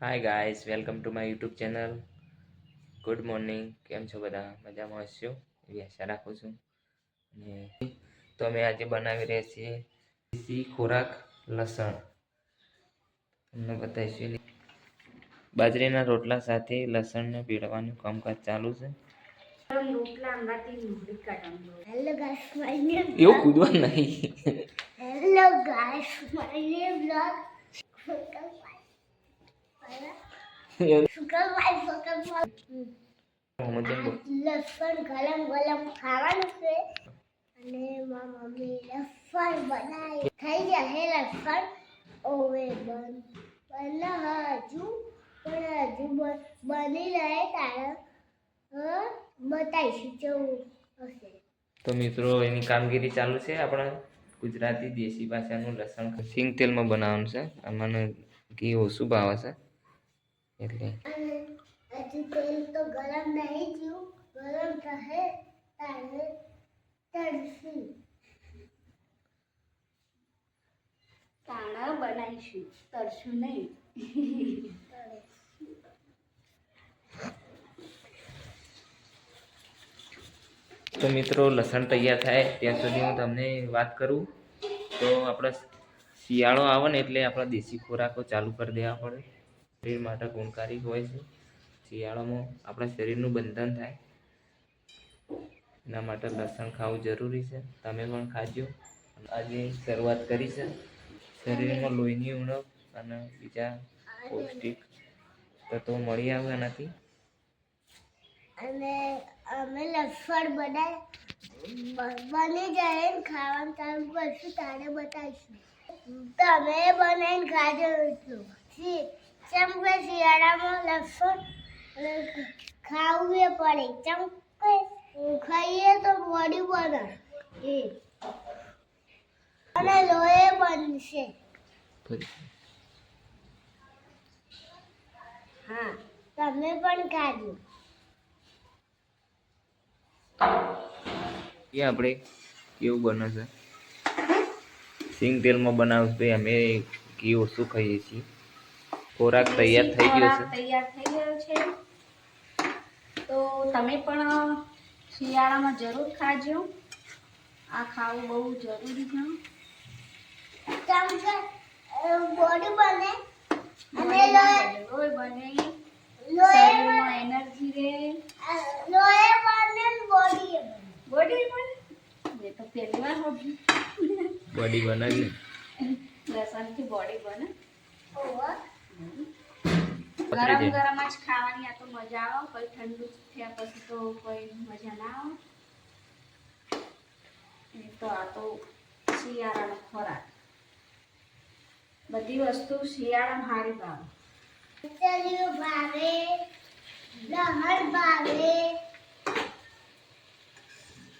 Hi guys welcome to my YouTube channel good morning કેમ છો બધા? મજામાં હશો? એવી આશા રાખું છું. અને તો અમે આજે બનાવી રહ્યા છીએ દેશી ખોરાક લસણ. તમને બતાવીશું બાજરીના રોટલા સાથે લસણને પીળવાનું કામકાજ ચાલુ છે. એવું કૂદવા નહીં. Hello guys, my name ખાવાનું છે અને મારા મમ્મી લસણ બનાવી થઈ જશે લસણ ઓવે બન બન હજુ પણ હજુ બની રહે તારે હા બતાવીશું હશે તો મિત્રો, એની કામગીરી ચાલુ છે આપણા ગુજરાતી દેશી ભાષાનું લસણ સિંગ તેલમાં બનાવવાનું છે. આમાં ઘી ઓછું ભાવે છે. એટલે હજુ તેલ તો ગરમ નહીં થયું. ગરમ થશે તારે તળશું. કાણા બનાવીશું. તરશું નહીં. તો મિત્રો લસણ તૈયાર થાય ત્યાં સુધી હું તમને વાત કરું. તો આપણે શિયાળો આવે ને એટલે આપણા દેશી ખોરાકો ચાલુ કરી દેવા પડે. શરીર માટે ગુણકારી હોય છે. શિયાળામાં આપણા શરીરનું બંધન થાય. એના માટે લસણ ખાવું જરૂરી છે. તમે પણ ખાજો. આજે શરૂઆત કરી છે. શરીરમાં લોહીની ઉણપ અને બીજા પૌષ્ટિક તત્વો મળી આવે એનાથી. અને અમે લસણ બનાવી બની જાય ખાવાનું ચાલુ કરશું તારે બતાવીશું. તમે બનાવીને ખાજો શી- ચમ શિયાળામાં લસણ ખાવું પડે. ચમ ખાઈએ તો બોડી બને. અને લોહી બનશે. હા, તમે પણ ખાજો. એ આપણે કેવું બને છે? સિંગ તેલમાં બનાવું તો અમે ઘી ઓછું ખાઈએ છીએ. ખોરાક તૈયાર થઈ ગયો છે. તૈયાર થઈ ગયો છે. તો તમે પણ શિયાળામાં જરૂર ખાજો. આ ખાવું બહુ જરૂરી છે. બોડી બને અને લોહી બને શરીરમાં એનર્જી રહે. લોહી બને બોડી બને. બોડી બને? એ તો પહેલી વાર હોભી. બોડી બનાવી. લસણથી બોડી બને. ઓહો. ગરમ ગરમ જ ખાવાની આ તો મજા આવે કોઈ ઠંડુ થયા પછી તો કોઈ મજા ના આવે. એ તો આ તો શિયાળાનો ખોરાક. બધી વસ્તુ શિયાળામાં હારી ભાવે. ભાવે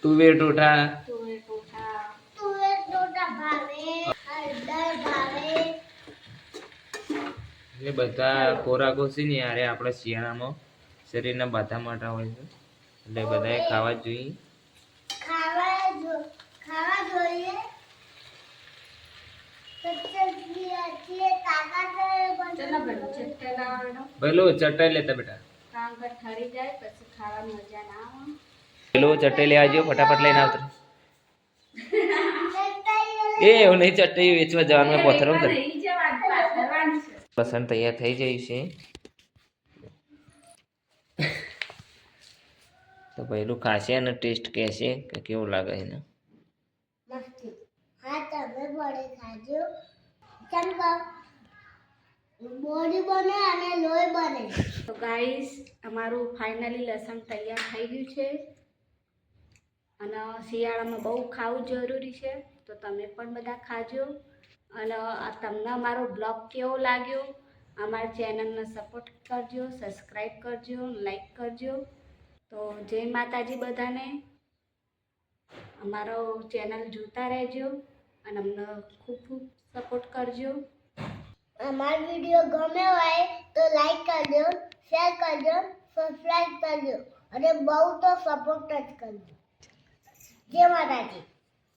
તુવેર ટોઠા તુવેર ટોઠા તુવેર ટોટા ભાવે હળદર ભાવે એટલે બધા ખોરાકો છે ને યારે આપણા શિયાળામાં શરીરના બધા માટે હોય છે. એટલે બધાએ ખાવા જ જોઈએ. ખાવા જોઈએ. પેલો ચટાઈ લેતા બેટા. કામ પર ઠરી જાય પછી ખાવા મજા ના આવે પેલો ચટાઈ લેવા આવજો ફટાફટ લઈને આવતો એ એવું નહીં ચટાઈ વેચવા જવાનું પથરો કરે લસણ તૈયાર થઈ જાય છે. તો પહેલું ખાશે અને ટેસ્ટ કહેશે કે કેવું લાગે એને હા તમે બળે ખાજો. કેમ બોડી બને અને લોહી બને. તો ગાઈસ અમારું ફાઇનલી લસણ તૈયાર થઈ ગયું છે. અને શિયાળામાં બહુ ખાવું જરૂરી છે. તો તમે પણ બધા ખાજો. અને તમને અમારો બ્લોગ કેવો લાગ્યો? અમારા ચેનલને સપોર્ટ કરજો સબસ્ક્રાઈબ કરજો, લાઈક કરજો. તો જય માતાજી બધાને. અમારો ચેનલ જોતા રહેજો અને અમને ખૂબ ખૂબ સપોર્ટ કરજો. અમારો વીડિયો ગમે હોય તો લાઈક કરજો, શેર કરજો સબસ્ક્રાઈબ કરજો અને બહુ તો સપોર્ટ જ કરજો. જય માતાજી.